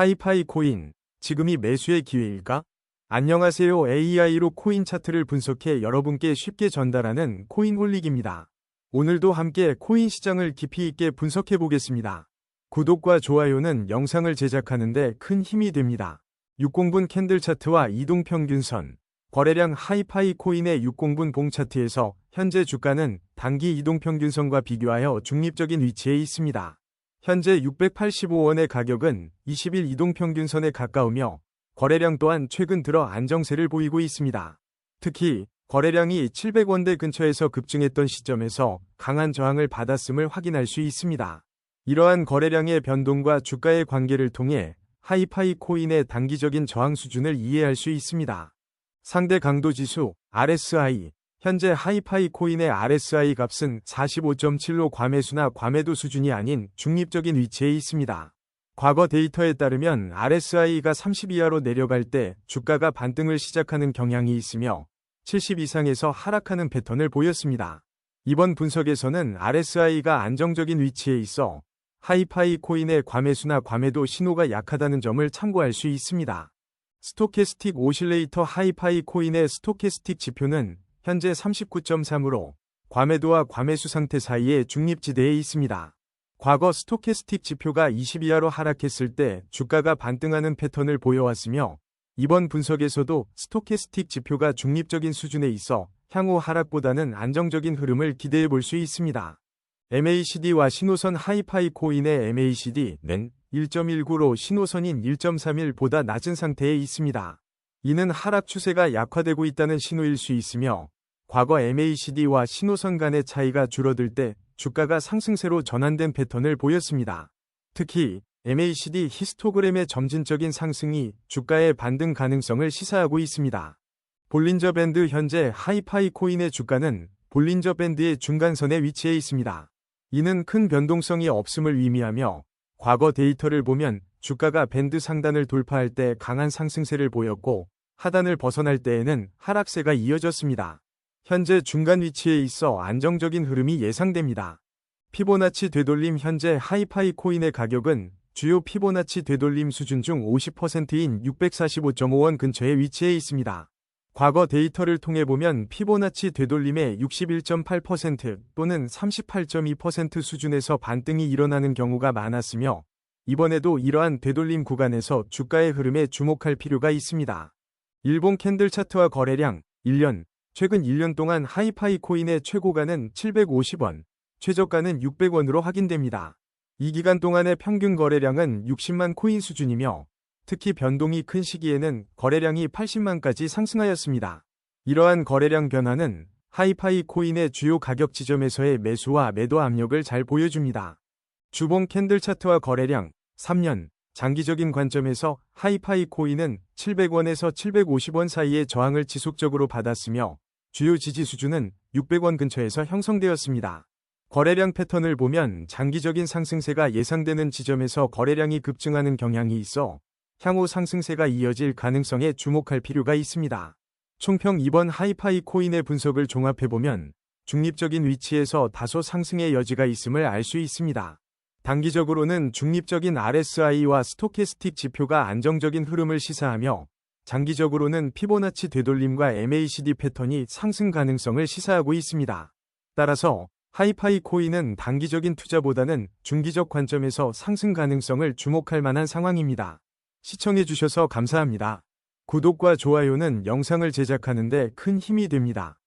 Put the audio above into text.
하이파이 코인, 지금이 매수의 기회일까? 안녕하세요. AI로 코인 차트를 분석해 여러분께 쉽게 전달하는 코인 홀릭입니다. 오늘도 함께 코인 시장을 깊이 있게 분석해 보겠습니다. 구독과 좋아요는 영상을 제작하는데 큰 힘이 됩니다. 60분 캔들 차트와 이동 평균선, 거래량 하이파이 코인의 60분 봉 차트에서 현재 주가는 단기 이동 평균선과 비교하여 중립적인 위치에 있습니다. 현재 685원의 가격은 20일 이동평균선에 가까우며 거래량 또한 최근 들어 안정세를 보이고 있습니다. 특히 거래량이 700원대 근처에서 급증했던 시점에서 강한 저항을 받았음을 확인할 수 있습니다. 이러한 거래량의 변동과 주가의 관계를 통해 하이파이 코인의 단기적인 저항 수준을 이해할 수 있습니다. 상대 강도 지수 RSI 현재 하이파이 코인의 RSI 값은 45.7로 과매수나 과매도 수준이 아닌 중립적인 위치에 있습니다. 과거 데이터에 따르면 RSI가 30 이하로 내려갈 때 주가가 반등을 시작하는 경향이 있으며 70 이상에서 하락하는 패턴을 보였습니다. 이번 분석에서는 RSI가 안정적인 위치에 있어 하이파이 코인의 과매수나 과매도 신호가 약하다는 점을 참고할 수 있습니다. 스토캐스틱 오실레이터 하이파이 코인의 스토캐스틱 지표는 현재 39.3으로 과매도와 과매수 상태 사이에 중립지대에 있습니다. 과거 스토캐스틱 지표가 20 이하로 하락했을 때 주가가 반등하는 패턴을 보여왔으며 이번 분석에서도 스토캐스틱 지표가 중립적인 수준에 있어 향후 하락보다는 안정적인 흐름을 기대해 볼 수 있습니다. MACD와 신호선 하이파이 코인의 MACD는 1.19로 신호선인 1.31보다 낮은 상태에 있습니다. 이는 하락 추세가 약화되고 있다는 신호일 수 있으며 과거 MACD와 신호선 간의 차이가 줄어들 때 주가가 상승세로 전환된 패턴을 보였습니다. 특히 MACD 히스토그램의 점진적인 상승이 주가의 반등 가능성을 시사하고 있습니다. 볼린저 밴드 현재 하이파이 코인의 주가는 볼린저 밴드의 중간선에 위치해 있습니다. 이는 큰 변동성이 없음을 의미하며 과거 데이터를 보면 주가가 밴드 상단을 돌파할 때 강한 상승세를 보였고 하단을 벗어날 때에는 하락세가 이어졌습니다. 현재 중간 위치에 있어 안정적인 흐름이 예상됩니다. 피보나치 되돌림 현재 하이파이 코인의 가격은 주요 피보나치 되돌림 수준 중 50%인 645.5원 근처에 위치해 있습니다. 과거 데이터를 통해 보면 피보나치 되돌림의 61.8% 또는 38.2% 수준에서 반등이 일어나는 경우가 많았으며 이번에도 이러한 되돌림 구간에서 주가의 흐름에 주목할 필요가 있습니다. 일본 캔들 차트와 거래량 1년 최근 1년 동안 하이파이 코인의 최고가는 750원, 최저가는 600원으로 확인됩니다. 이 기간 동안의 평균 거래량은 60만 코인 수준이며 특히 변동이 큰 시기에는 거래량이 80만까지 상승하였습니다. 이러한 거래량 변화는 하이파이 코인의 주요 가격 지점에서의 매수와 매도 압력을 잘 보여줍니다. 주봉 캔들 차트와 거래량 3년 장기적인 관점에서 하이파이 코인은 700원에서 750원 사이의 저항을 지속적으로 받았으며 주요 지지 수준은 600원 근처에서 형성되었습니다. 거래량 패턴을 보면 장기적인 상승세가 예상되는 지점에서 거래량이 급증하는 경향이 있어 향후 상승세가 이어질 가능성에 주목할 필요가 있습니다. 총평 이번 하이파이 코인의 분석을 종합해보면 중립적인 위치에서 다소 상승의 여지가 있음을 알 수 있습니다. 단기적으로는 중립적인 RSI와 스토캐스틱 지표가 안정적인 흐름을 시사하며 장기적으로는 피보나치 되돌림과 MACD 패턴이 상승 가능성을 시사하고 있습니다. 따라서 하이파이 코인은 단기적인 투자보다는 중기적 관점에서 상승 가능성을 주목할 만한 상황입니다. 시청해주셔서 감사합니다. 구독과 좋아요는 영상을 제작하는데 큰 힘이 됩니다.